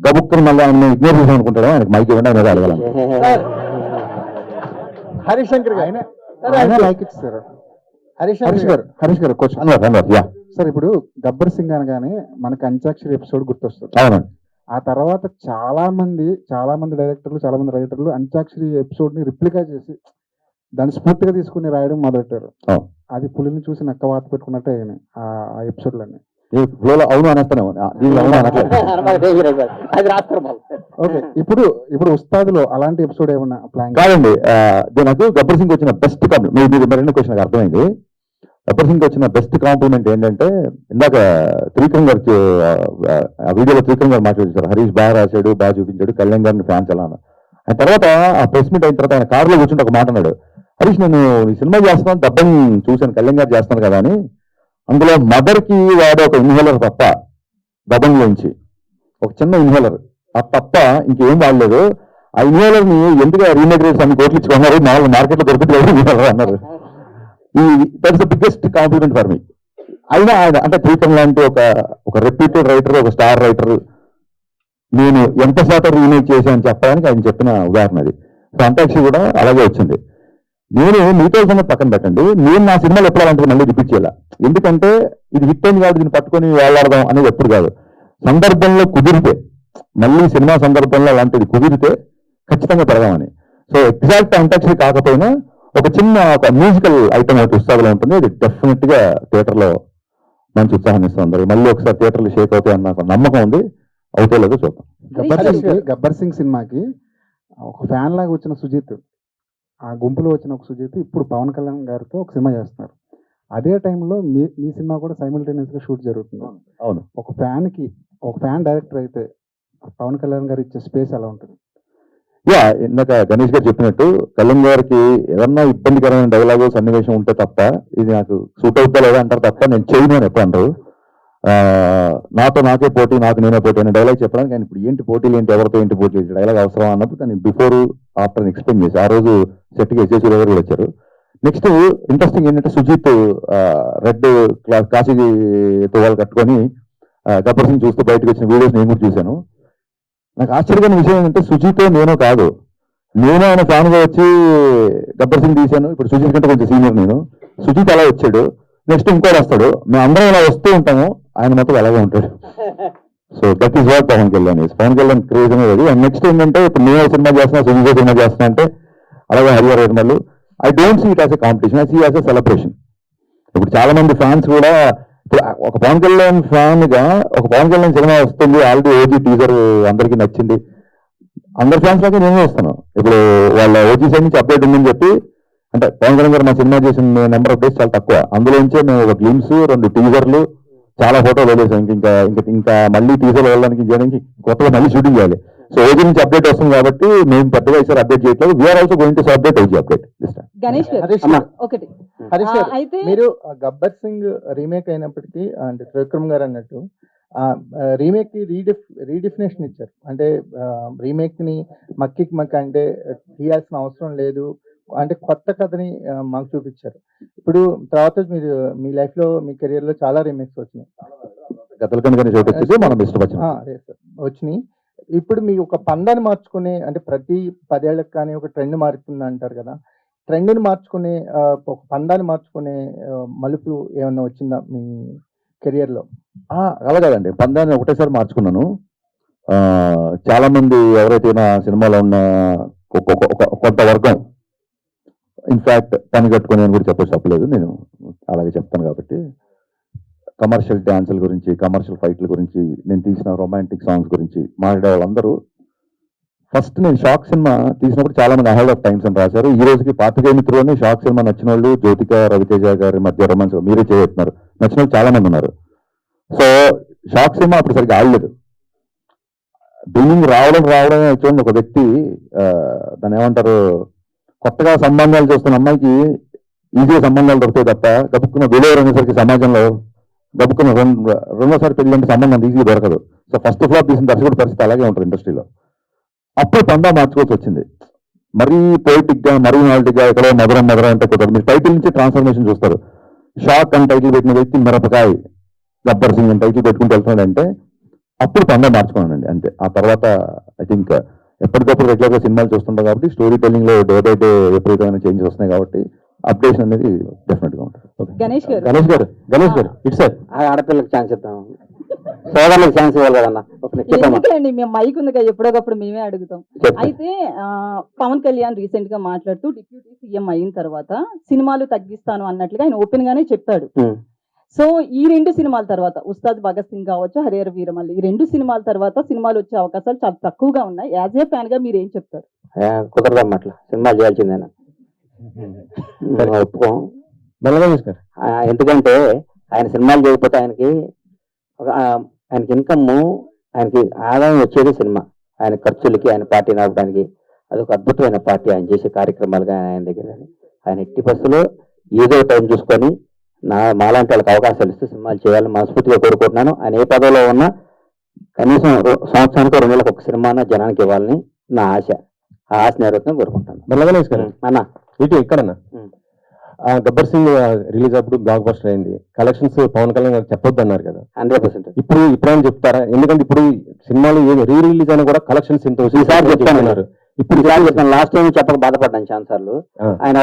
గబుక్కుని మళ్ళీ ఆయన ఇగ్నోర్ చేసాం అనుకుంటాడు? ఆయనకు మైక్ ఇవ్వండి ఆయన అడగలం. హరీష్ శంకర్ గారు. ఆయన లైక్ ఇచ్చారు హరీష్ గారు హరీష్ గారు క్వశ్చన్ అన్నారు అన్నారు యా. సార్ ఇప్పుడు గబ్బర్ సింగ్ అనగానే మనకి అంత్యాక్షరి ఎపిసోడ్ గుర్తొస్తుంది. అవునండి ఆ తర్వాత చాలా మంది చాలా మంది డైరెక్టర్లు చాలా మంది రైటర్లు అంత్యాక్షరి ఎపిసోడ్ని రిప్లికా చేసి దాన్ని స్ఫూర్తిగా తీసుకుని రాయడం మొదలెట్టారు. అవును. అది పులిని చూసి నక్క వాత పెట్టుకున్నట్టే అయినాయి ఆ ఎపిసోడ్లన్నీ ఫ్లోలో అవును వాళ్ళు ఓకే. ఇప్పుడు ఇప్పుడు ఉస్తాదులో అలాంటి ఎపిసోడ్ ఏమన్నా ప్లాన్ కాదండి నాకు గబ్బర్ సింగ్ వచ్చిన బెస్ట్ కాంప్లిమెంట్ మీరు మీరు మరిన్ని క్వశ్చన్ నాకు అర్థమైంది. గబ్బర్ సింగ్ వచ్చిన బెస్ట్ కాంప్లిమెంట్ ఏంటంటే ఇందాక త్రికం గారు ఆ, వీడియోలో త్రికం గారు మాట్లాడించారు హరీష్ బాగా రాశాడు బాగా చూపించాడు కళ్యాణ్ గారిని ఫ్యాన్స్ ఎలా ఆ తర్వాత ఆ ప్రెస్ మీట్ అయిన తర్వాత ఆయన కారులో కూర్చుంటే ఒక మాట అన్నాడు. హరీష్ నేను ఈ సినిమా చేస్తున్నాను డబ్బం చూశాను కళ్యాణ్ గారు చేస్తాను కదా అని. అందులో మదర్కి వాడే ఒక ఇన్హేలర్ తప్ప గతంలోంచి ఒక చిన్న ఇన్హేలర్ ఆ తప్ప ఇంకేం వాడలేదు. ఆ ఇన్హేలర్ని ఎందుకు రీమేక్ రేట్స్ అన్ని కోట్లు ఇచ్చుకున్నారు మామూలు మార్కెట్లో దొరుకుతుంది ఇన్హేలర్ అన్నారు. ఈ that's the biggest compliment for me అయినా ఆయన అంటే ప్రీతం లాంటి ఒక ఒక రెప్యూటెడ్ రైటర్ ఒక స్టార్ రైటర్ నేను ఎంత శాతం రీమేక్ చేశాను చెప్పడానికి ఆయన చెప్పిన ఉదాహరణ అది. సో అంతాక్షి కూడా అలాగే వచ్చింది. నేను మీతో సంగతి పక్కన పెట్టండి. నేను నా సినిమాలు ఎప్పుడు అలాంటిది మళ్ళీ రిపీట్ చేయాల? ఎందుకంటే ఇది హిట్ అయింది కాబట్టి దీన్ని పట్టుకొని వేలాడదాం అనేది ఎప్పుడు కాదు. సందర్భంలో కుదిరితే మళ్ళీ సినిమా సందర్భంలో అలాంటిది కుదిరితే ఖచ్చితంగా పెడదామని. సో ఎగ్జాక్ట్ అంతాక్షరి కాకపోయినా ఒక చిన్న ఒక మ్యూజికల్ ఐటమ్ ఒకటి ఉత్సాహంలో ఉంటుంది. అది డెఫినెట్గా థియేటర్లో మంచి ఉత్సాహాన్ని ఇస్తుంది మళ్ళీ ఒకసారి థియేటర్లు షేక్ అవుతాయి అన్న ఒక నమ్మకం ఉంది. అవుతే లేదో చూద్దాం గబ్బర్ సింగ్ గబ్బర్ సింగ్ సినిమాకి ఒక ఫ్యాన్ లాగా వచ్చిన సుజిత్ ఆ గుంపులో వచ్చిన ఒక సుజిత్ ఇప్పుడు పవన్ కళ్యాణ్ గారితో ఒక సినిమా చేస్తున్నారు. అదే టైంలో మీ మీ సినిమా కూడా సైమిల్టేనియస్గా షూట్ జరుగుతుంది. అవును. ఒక ఫ్యాన్కి ఒక ఫ్యాన్ డైరెక్టర్ అయితే పవన్ కళ్యాణ్ గారు ఇచ్చే స్పేస్ ఎలా ఉంటుంది? యా ఇందాక గణేష్ గారు చెప్పినట్టు కళ్యాణ్ గారికి ఏదన్నా ఇబ్బందికరమైన డైలాగ్ సన్నివేశం ఉంటే తప్ప ఇది నాకు సూట్ అవుతా లేదా అంటారు తప్ప నేను చేయను అని ఎప్పుడు అంటారు నాతో నాకే పోటీ నాకు నేనే పోటీ అనే డైలాగ్ చెప్పడానికి ఆయన ఇప్పుడు ఏంటి పోటీలు ఏంటి ఎవరితో ఏంటి పోటీ డైలాగ్ అవసరం అన్నప్పుడు దాన్ని బిఫోర్ ఆఫ్టర్ ఎక్స్ప్లెయిన్ చేసి ఆ రోజు సెట్కి ఎస్ఎస్ గారు కూడా వచ్చారు. నెక్స్ట్ ఇంట్రెస్టింగ్ ఏంటంటే సుజిత్ రెడ్ క్లాస్ కాశీ వాళ్ళు కట్టుకొని గబ్బర్ సింగ్ చూస్తూ బయటకు వచ్చిన వీడియోస్ నేను కూడా చూశాను. నాకు ఆశ్చర్యమైన విషయం ఏంటంటే సుజిత్ నేను కాదు నేను ఆయన ఫ్యాన్గా వచ్చి గబ్బర్ సింగ్ తీశాను. ఇప్పుడు సుజిత్ కంటే కొంచెం సీనియర్ నేను. సుజిత్ అలా వచ్చాడు. నెక్స్ట్ ఇంకోటి వస్తాడు. మేము అందరం ఇలా వస్తూ ఉంటాము. ఆయన మొత్తం అలాగే ఉంటాడు. So that is what Pawan Kalyan is Pawan Kalyan craze అనేది అండ్ నెక్స్ట్ ఏంటంటే ఇప్పుడు నేను సినిమా చేస్తున్నా సుజిత్ సినిమా చేస్తున్నా అంటే అలాగే Harihara రెడ్మల్లు I don't see it as a competition I see as a celebration ఇప్పుడు చాలా మంది ఫ్యాన్స్ కూడా ఇప్పుడు ఒక పవన్ కళ్యాణ్ ఫ్యాన్గా ఒక పవన్ కళ్యాణ్ సినిమా వస్తుంది ఆల్రెడీ ఓజీ టీజర్ అందరికీ నచ్చింది. అందరి ఫ్యాన్స్ లాగా నేనే వస్తాను. ఇప్పుడు వాళ్ళ ఓజీ సైడ్ నుంచి అప్డేట్ ఉందని చెప్పి అంటే పవన్ కళ్యాణ్ గారు మా సినిమా చేసిన నెంబర్ ఆఫ్ డేస్ చాలా తక్కువ. అందులోంచే మేము ఒక గ్లిమ్స్ రెండు టీజర్లు చాలా ఫోటోలు వదిలేసాం. ఇంక ఇంకా ఇంకా ఇంకా మళ్ళీ టీజర్లు వెళ్ళడానికి చేయడానికి కొత్తగా మళ్ళీ షూటింగ్ చేయాలి. సో ఓజీ నుంచి అప్డేట్ వస్తుంది కాబట్టి మేము పెద్దగా ఈసారి అప్డేట్ చేయట్లేదు. We're also going to update OG update Ganesh గారు హరీష్ అమ్మా. ఒకటి. మీరు గబ్బర్ సింగ్ రీమేక్ అయినప్పటికీ అంటే త్రివిక్రమ్ గారు అన్నట్టు రీమేక్కి రీడిఫ్ రీడిఫినేషన్ ఇచ్చారు. అంటే రీమేక్ని మక్కికి మక్క అంటే తీయాల్సిన అవసరం లేదు. అంటే కొత్త కథని మాకు చూపించారు. ఇప్పుడు తర్వాత మీరు మీ లైఫ్లో మీ కెరియర్లో చాలా రీమేక్స్ వచ్చినాయి. గతల కనుక మనం ఇష్టపచ్చాం వచ్చినాయి. ఇప్పుడు మీ ఒక పందాన్ని మార్చుకునే అంటే ప్రతి పదేళ్ళకి కానీ ఒక ట్రెండ్ మారుతుంది అంటారు కదా. ట్రెండ్ని మార్చుకునే ఒక పందాన్ని మార్చుకునే మలుపు ఏమన్నా వచ్చిందా మీ కెరియర్లో ఆ, అలా కాదండి. పందాన్ని ఒకటేసారి మార్చుకున్నాను. ఆ, చాలా మంది ఎవరైతే నా సినిమాలో ఉన్న ఒక- ఒక- ఒక- కొంత వర్గం ఇన్ఫాక్ట్ పని కట్టుకొని అని కూడా చెప్పచ్చు చెప్పలేదు నేను అలాగే చెప్తాను కాబట్టి. కమర్షియల్ డ్యాన్సుల గురించి కమర్షియల్ ఫైట్ల గురించి నేను తీసిన రొమాంటిక్ సాంగ్స్ గురించి మాట్లాడే వాళ్ళందరూ ఫస్ట్ నేను షాక్ సినిమా తీసినప్పుడు చాలా మంది అహెడ్ ఆఫ్ టైమ్స్ అని రాశారు. ఈ రోజుకి పాతికే మిత్రులని షాక్ సినిమా నచ్చిన వాళ్ళు జ్యోతిక రవితేజ గారి మధ్య రొమాన్స్ మీరే చేస్తున్నారు నచ్చిన వాళ్ళు చాలా మంది ఉన్నారు. సో షాక్ సినిమా అప్పుడు సరిగ్గా ఆడలేదు. బిల్డింగ్ రావడం రావడం చూడండి. ఒక వ్యక్తి దాన్ని ఏమంటారు? కొత్తగా సంబంధాలు చూస్తున్న అమ్మాయికి ఈజీ సంబంధాలు దొరుకుతాయి తప్ప గబుక్కున విలువ అనేసరికి సమాజంలో గబుక్కున్న రెండు రెండోసారి పెళ్ళి అంటే సంబంధం ఈజీగా దొరకదు. సో ఫస్ట్ ఫ్లాప్ తీసిన దర్శకుడు పరిస్థితి అలాగే ఉంటుంది ఇండస్ట్రీలో. అప్పుడు పందా మార్చుకోవచ్చు వచ్చింది. మరీ పొయిటిక్గా మరీ నాలిటిక్గా ఎక్కడో మధురం మధురం అంటే కుదరదు. మీరు టైటిల్ నుంచి ట్రాన్స్ఫర్మేషన్ చూస్తారు. షాక్ అని టైటిల్ పెట్టిన వ్యక్తి మిరపకాయ్ గబ్బర్ సింగ్ అని టైటిల్ పెట్టుకుంటూ వెళ్తున్నాడంటే అప్పుడు పండ మార్చుకున్నానండి అంతే. ఆ తర్వాత ఐ థింక్ ఎప్పటికప్పుడు రెగ్యులర్గా సినిమాలు చూస్తుంటాం కాబట్టి స్టోరీ టెల్లింగ్లో డే బై డే విపరీతమైన చేంజెస్ వస్తున్నాయి కాబట్టి అప్డేషన్ అనేది డెఫినెట్గా ఉంటుంది. గణేష్ గారు. Ganesh garu Ganesh garu it's sir. ఆడపిల్లకి ఛాన్స్ ఇద్దాం. సోదరులకు ఛాన్స్ ఇవ్వాలి కదన్నా. ఒక చెప్పమ్మా. ఎందుకండి మేము మైక్ ఉంది కదా ఎప్పుడోకప్పుడు మేమే అడుగుతాం. అయితే పవన్ కళ్యాణ్ రీసెంట్గా మాట్లాడుతూ డిప్యూటీ సీఎం అయిన తర్వాత సినిమాలు తగ్గిస్తాను అన్నట్లుగా ఆయన ఓపెన్ గానే చెప్పాడు. సో ఈ రెండు సినిమాల తర్వాత ఉస్తాద్ భగత్ సింగ్ కావచ్చు హరిహర వీరమల్లి ఈ రెండు సినిమాల తర్వాత సినిమాలు వచ్చే అవకాశాలు చాలా తక్కువగా ఉన్నాయి. యాజ్ ఏ ఫ్యాన్గా మీరు ఏం చెప్తారు? ఏ, కుదరదమ్మా అట్లా. సినిమా చేయాల్సిందేనా? ఒప్పుకోం. ఎందుకంటే ఆయన సినిమాలు చేయకపోతే ఆయనకి ఒక ఆయనకి ఇన్కమ్ ఆయనకి ఆదాయం వచ్చేది సినిమా. ఆయన ఖర్చులకి ఆయన పార్టీ నడపడానికి. అదొక అద్భుతమైన పార్టీ. ఆయన చేసే కార్యక్రమాలు కానీ ఆయన దగ్గర. ఆయన ఎట్టి బస్సులో ఏదో టైం చూసుకొని నా మాలాంటి వాళ్ళకి అవకాశాలు ఇస్తే సినిమాలు చేయాలని మనస్ఫూర్తిగా కోరుకుంటున్నాను. ఆయన ఏ పదవిలో ఉన్నా కనీసం సంవత్సరానికి రెండు నెలలకు ఒక సినిమాన జనానికి ఇవ్వాలని నా ఆశ. ఆ ఆశ నెరవేరుతుందని కోరుకుంటాను గణేష్ అన్న. ఇటు ఇక్కడన్నా గబ్బర్ సింగ్ రిలీజ్ అప్పుడు బ్లాక్ బస్టర్ అయింది. కలెక్షన్స్ పవన్ కళ్యాణ్ గారు చెప్పొద్దు అన్నారు కదా. Hundred percent. ఇప్పుడు ఇప్పుడేం చెప్తారా? ఎందుకంటే ఇప్పుడు సినిమాలు రీ రిలీజ్ అయినా కూడా కలెక్షన్స్ ఇంత ఈసారి చెప్తాను అన్నారు ఇప్పుడు చెప్తాను లాస్ట్ టైం చెప్పక బాధపడ్డాను ఛాన్స్ సార్లు ఆ. ఆయన